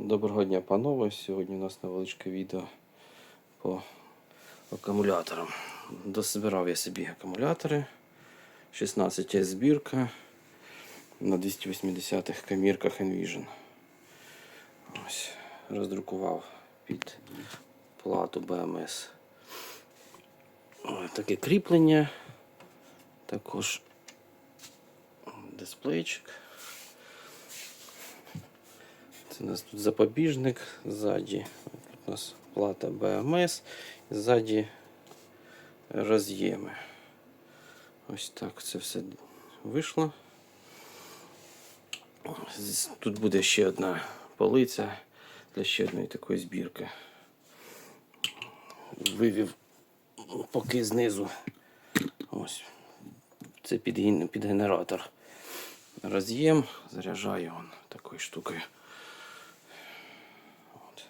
Доброго дня, панове. Сьогодні у нас невеличке відео по акумуляторам. Дособирав я собі акумулятори. 16 збірка на 280-х камірках Envision. Ось, роздрукував під плату BMS. Ось таке кріплення. Також дисплейчик. У нас тут запобіжник, ззаді тут у нас плата BMS, ззаді роз'єми. Ось так це все вийшло. Тут буде ще одна полиця для ще одної такої збірки. Вивів поки знизу. Ось. Це під, під генератор. Роз'єм, заряджаю он такою штукою. От.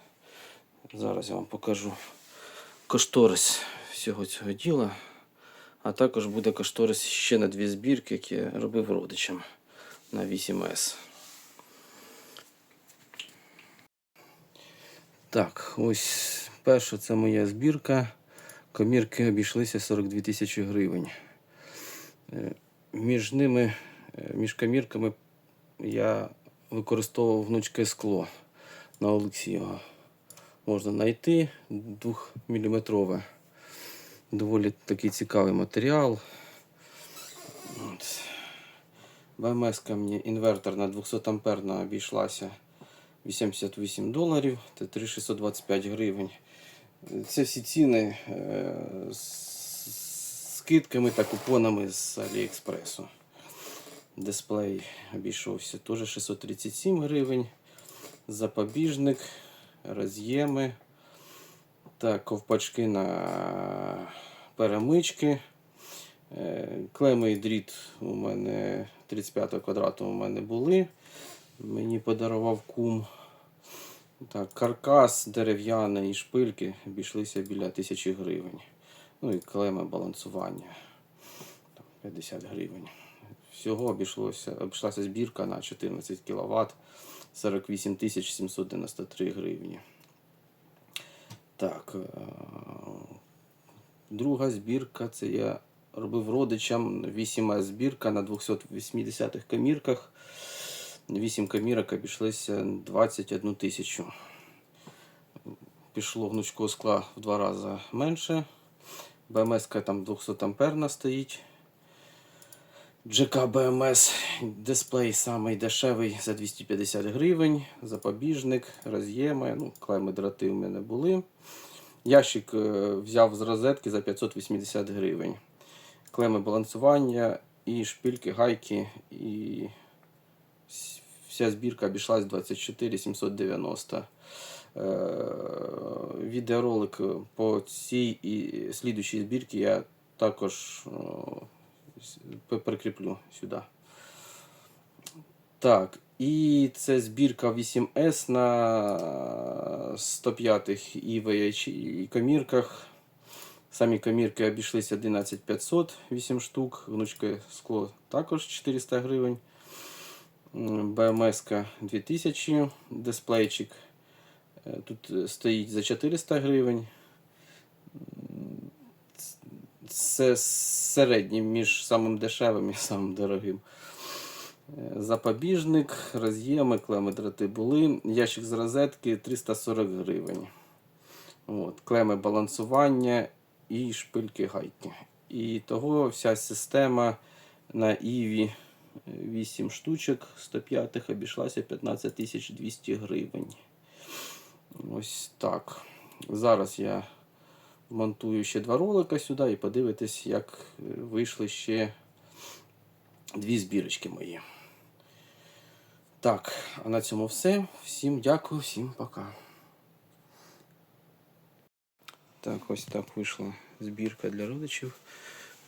Зараз я вам покажу кошторис всього цього діла. А також буде кошторис ще на дві збірки, які я робив родичам на 8С. Так, ось перша це моя збірка. Комірки обійшлися 42 тисячі гривень. Е, Між ними, е, між комірками я використовував гнучке скло на Олексієва. Можна знайти 2-мм. Доволі такий цікавий матеріал. От. БМС мені інверторна 200 амперна обійшлася 88 доларів, це 3625 гривень. Це всі ціни е, з скидками та купонами з Аліекспресу. Дисплей обійшовся теж 637 гривень. Запобіжник, роз'єми. Так, ковпачки на перемички. Е, Клеймий дріт у мене 35 квадрату у мене були. Мені подарував кум. Так, каркас дерев'яний і шпильки обійшлися біля 1000 гривень. Ну і клеми балансування 50 гривень. Всього обійшлося, обійшлася збірка на 14 кВт 48 793 гривні. Так. е, Друга збірка це я робив родичам 8 збірка на 280-х камірках. 8 камірок обійшлися 21 тисячу. Пішло гнучкого скла в два рази менше. БМС там 200 амперна стоїть. GK BMS дисплей самий дешевий за 250 гривень. Запобіжник, роз'єми, ну, клеми дроти у мене були. Ящик е, взяв з розетки за 580 гривень. Клеми балансування і шпильки, гайки. І вся збірка обійшлась 24 790. Е, Відеоролик по цій і слідучій збірці я також е, прикріплю сюди. Так, і це збірка 8S на 105 і і комірках. Самі комірки обійшлися 11500, 8 штук. Гнучке скло також 400 гривень. БМС 2000 дисплейчик. Е, Тут стоїть за 400 гривень. Це середній між самим дешевим і самим дорогим. Е, Запобіжник, роз'єми, клеми дроти були. Ящик з розетки 340 гривень. От, клеми балансування і шпильки гайки. І того вся система на Іві 8 штучок 105 обійшлася 15 200 гривень. Ось так. Зараз я монтую ще два ролика сюди і подивитись, як е, вийшли ще дві збірочки мої. Так, а на цьому все. Всім дякую, всім пока. Так, ось так вийшла збірка для родичів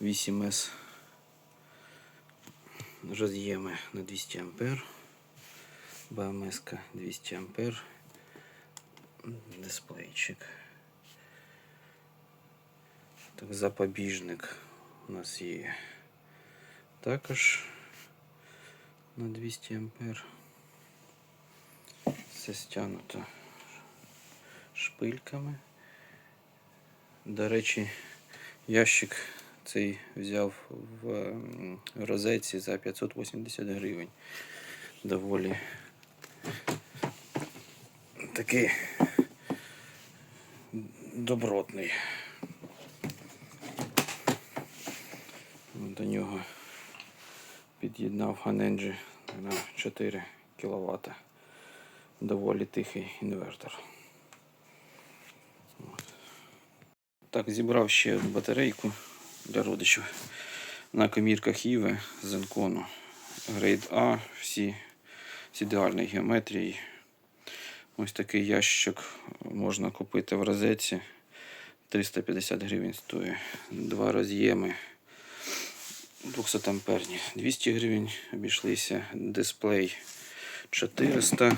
8С. Роз'єми на 200 ампер. БМС 200 ампер. Дисплейчик. Так, запобіжник у нас є також на 200 ампер. Все стягнуто шпильками. До речі, ящик цей взяв в розетці за 580 гривень. Доволі такий добротний. До нього під'єднав Hanenji на 4 кВт. Доволі тихий інвертор. Так, зібрав ще одну батарейку для родичів на комірках Іви з. Грейд А, всі з ідеальної геометрії. Ось такий ящик можна купити в розетці. 350 гривень стоїть. Два роз'єми 200 амперні. 200 гривень обійшлися. Дисплей 400.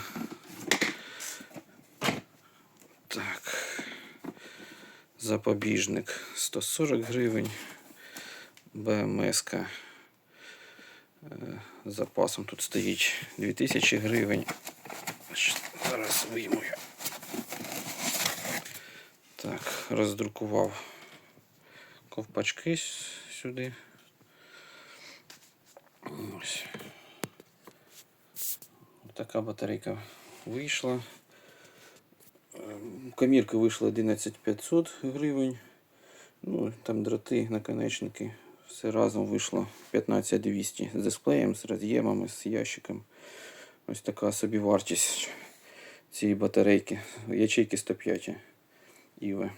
Так. Запобіжник 140 гривень. БМС. Е, Запасом тут стоїть 2000 гривень. Зараз вийму. я. Так, роздрукував ковпачки сюди. Така батарейка вийшла. Ем, Комірка вийшла 11500 гривень. Ну, там дроти, наконечники. Все разом вийшло 15200 з дисплеєм, з роз'ємами, з ящиком. Ось така собі вартість цієї батарейки. Ячейки 105 Іви.